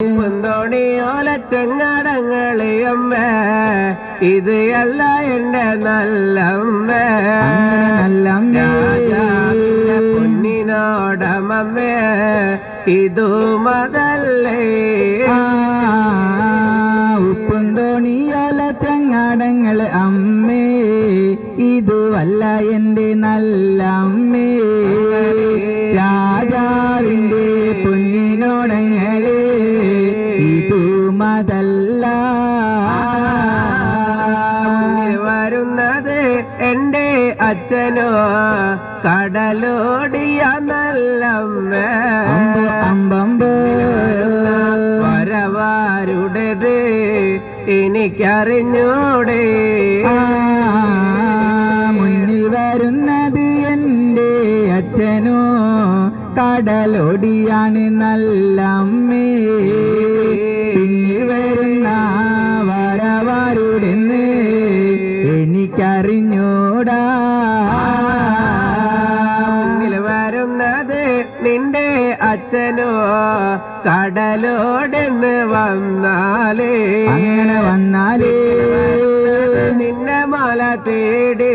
മുന്തോണിയോല ചെങ്ങടങ്ങളെയമ്മ ഇത് അല്ല എന്റെ നല്ലമ്മ. നല്ലമ്മേ. രാജാവിന്റെ പൊന്നിനോടമമ്മേ ഇതു മതല്ലേ? ഉപ്പുന്തോണിയോല ഉപ്പും തോണിയോല ചങ്ങാടങ്ങൾ അമ്മേ ഇതുവല്ല എന്റെ നല്ല അച്ഛനോ കടലോടിയ നല്ലമ്മ. അമ്പ് അമ്പമ്പ്. വരവാരുടേത് എനിക്കറിഞ്ഞൂടെ. മുന്നിൽ വരുന്നത് എന്റെ അച്ഛനോ കടലൊടിയാണ് നല്ല അമ്മേ പിന്നിൽ വരുന്ന വരവാരുടെന്ന് എനിക്കറിഞ്ഞൂടാ. കടലോടെന്ന് വന്നാലേ. അങ്ങനെ വന്നാലേ. നിന്നെ മല തേടി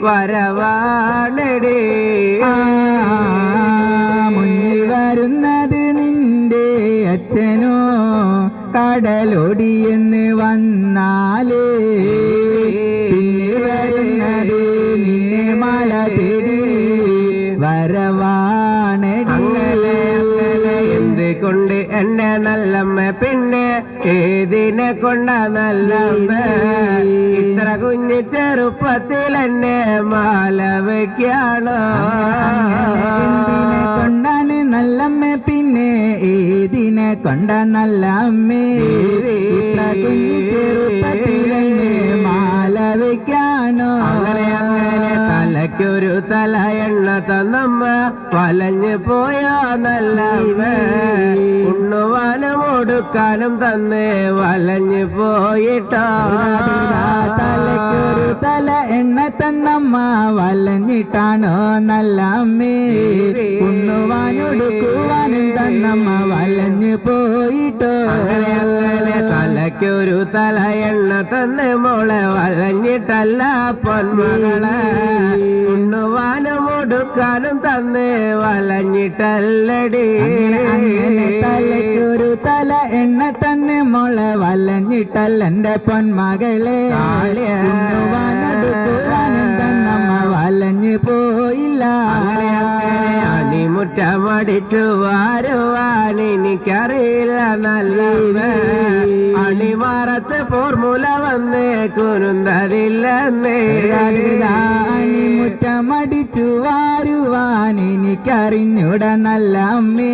വരവാണടി. മുന്നിൽ വരുന്നത് നിന്റെ അച്ഛനോ കടലൊടിയെന്ന് വന്നാലേ. കൊണ്ട് എന്നെ നല്ലമ്മ പിന്നെ ഏതിനെ കൊണ്ട നല്ലമ്മ? ഇത്ര കുഞ്ഞു ചെറുപ്പത്തിൽ എന്നെ മാല വയ്ക്കാണോ കൊണ്ടാണ് നല്ലമ്മ? പിന്നെ ഏതിനെ കൊണ്ട നല്ലമ്മേ? കുഞ്ഞു വലഞ്ഞു പോയ നല്ലവ ഉണ്ണുവാനും ഒടുക്കാനും തന്ന് വലഞ്ഞു പോയിട്ടോ. തല എണ്ണ തന്നമ്മ വലഞ്ഞിട്ടാണോ നല്ല അമ്മേ ഉണ്ണുവാനൊടുക്കുവാനും തന്നമ്മ വലഞ്ഞു പോയിട്ടോ. അങ്ങനെ തലക്കൊരു തലയ്ക്കൊരു തല എണ്ണ തന്ന് മോളെ വലഞ്ഞിട്ടല്ല പൊന്മകളെ. ഉണ്ണുവാനും ഒടുക്കാനും തന്നെ വലഞ്ഞിട്ടല്ലടി. തലയ്ക്കൊരു തല എണ്ണ തന്നെ മോളെ വലഞ്ഞിട്ടല്ല എന്റെ പൊന്മകളെ. ഉണ്ണുവാനൊടുക്കുവാനും തന്നമ്മ വലഞ്ഞു പോ അണിമുറ്റമടിച്ചു വാരുവാൻ എനിക്കറിയില്ല നല്ല അണിമാറത്ത് ഫോർമുല വന്നേ കുരുന്തതില്ലെന്നേ. മുറ്റമടിച്ചു വാരുവാൻ എനിക്കറിഞ്ഞുട നല്ല അമ്മേ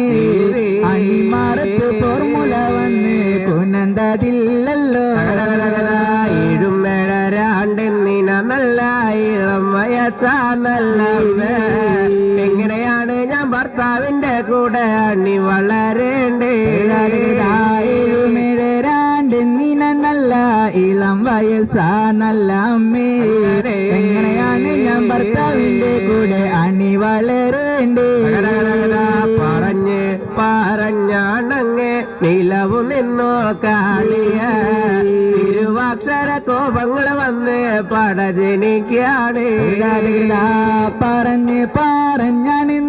അണിമാറത്ത് ഫോർമുല വന്നേ കുനന്തതില്ലല്ലോ. ഞാൻ ഭർത്താവിന്റെ കൂടെ അണി വളരേണ്ടേ. നല്ല ഇളം വയസ്സാ നല്ല അമ്മേ എങ്ങനെയാണ് ഞാൻ ഭർത്താവിന്റെ കൂടെ അണി വളരേണ്ടേ? പറഞ്ഞ് പറഞ്ഞാണങ്ങ് നിലവു നിന്നോ കാളിയ തിരുവാക്ഷര കോപങ്ങൾ വന്ന് പടജനിക്കാണ്. പറഞ്ഞ് പാ